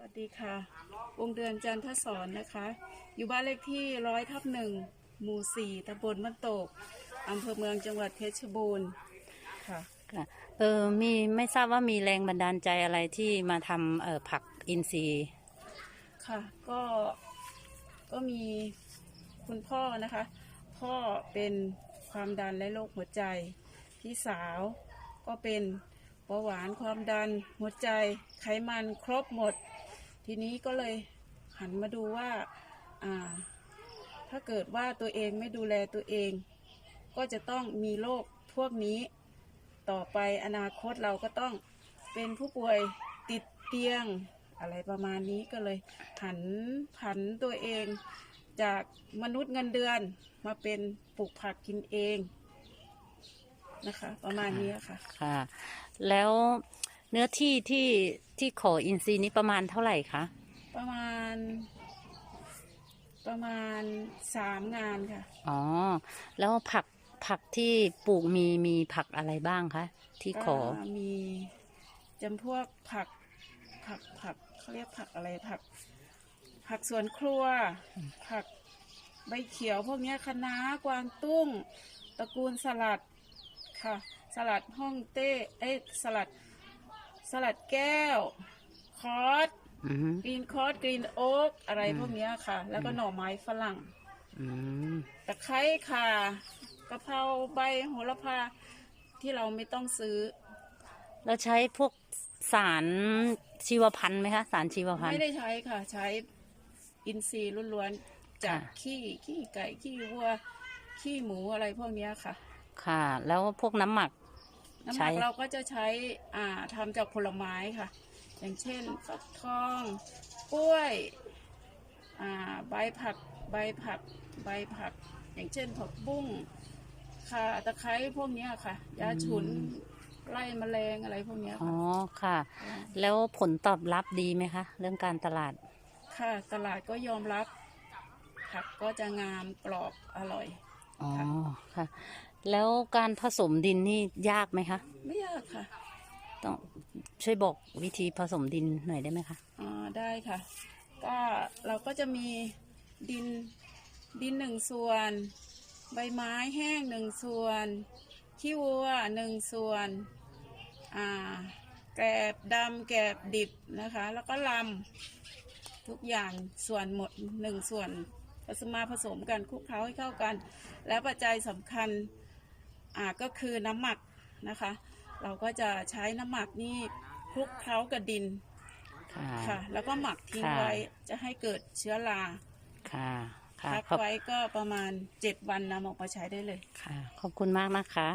วัสดีค่ะ วงเดือนจันทศรนะคะ อยู่บ้านเลขที่ร้อยทับหนึ่งหมู่สี่ตำบลมันโตกอำเภอเมืองจังหวัดเพชรบูรณ์ค่ะค่ะเออมีไม่ทราบว่ามีแรงบันดาลใจอะไรที่มาทำเอ่อผักอินทรีย์ค่ะก็ก็มีคุณพ่อนะคะ พ่อเป็นความดันและโรคหัวใจ พี่สาวก็เป็นเบาหวานความดันหัวใจไขมันครบหมด ทีนี้ก็เลยหันมาดูว่าอ่าถ้าเกิดว่าตัวเองไม่ดูแลตัวเอง ก็จะต้องมีโรคพวกนี้ต่อไปอนาคตเราก็ต้องเป็นผู้ป่วยติดเตียงอะไรประมาณนี้ก็เลยหันผันตัวเองจากมนุษย์เงินเดือนมาเป็นปลูกผักกินเองนะคะ ประมาณนี้ค่ะ ค่ะ แล้ว เนื้อที่ที่ที่ขออินทรีย์นี้ประมาณเท่าไหร่คะ ประมาณ ประมาณสามงานค่ะ อ๋อ แล้วผักผักที่ปลูกมีมีผักอะไรบ้างคะที่ขก็อมีจำพวกผักผักผักเขาเรียกผักอะไรผัก ผักสวนครัว ผักใบเขียว พวกเนี้ยคะน้ากวางตุ้ง ตระกูลสลัดค่ะ สลัดฮ่องเต้เอ้ยสลัด สลัดแก้ว คอสอืมกรีนคอสกรีนโอ๊กอะไรพวกเนี้ยค่ะ แล้วก็หน่อไม้ฝรั่ง อืมตะไคร้ค่ะกะเพราใบโหระพาที่เราไม่ต้องซื้อแล้วใช้พวกสารชีวพันธุ์ไหมคะสารชีวพันธุ์ ไม่ได้ใช้ค่ะ ใช้อินทรีย์ล้วนๆจากค่ะ ขี้ขี้ไก่ขี้วัวขี้หมูอะไรพวกเนี้ยค่ะ ค่ะ แล้วพวกน้ำหมัก น้ำหใช้ มักเราก็จะใช้อ่าทำจากผลไม้ค่ะ อย่างเช่นฟักทอง กล้วยอ่าใบผักใบผักใบผัก อย่างเช่นผักบุ้งค่ะตะไคร้พวกเนี้ยค่ะ ยาฉุนไล่แมลงอะไรพวกเนี้ยอ๋อค่ะค่ะ แล้วผลตอบรับดีไหมคะ เรื่องการตลาด ค่ะตลาดก็ยอมรับ ผักก็จะงามกรอบอร่อย อ๋อค่ะค่ะ แล้วการผสมดินนี่ยากไหมคะ ไม่ยากค่ะ ต้องช่วยบอกวิธีผสมดินหน่อยได้ไหมคะอ่าได้ค่ะ ก็เราก็จะมีดินดินหนึ่งส่วน ใบไม้แห้งหนึ่งส่วนขี้วัวหนึ่งส่วนอ่าแกลบดำแกลบดิบนะคะ แล้วก็ลำทุกอย่างส่วนหมดหนึ่งส่วนผสมมาผสมกันคลุกเคล้าให้เข้ากัน แล้วปัจจัยสำคัญ อ่าก็คือน้ำหมักนะคะ เราก็จะใช้น้ำหมักนี่คลุกเคล้ากับดินค่ะ ค่ะ แล้วก็หมักทิ้งค่ะ ไว้จะให้เกิดเชื้อราค่ะ ค่ะพักขอบไว้ก็ประมาณเจ็ดวันนำออกมาใช้ได้เลย ค่ะ ขอบคุณมากนะคะ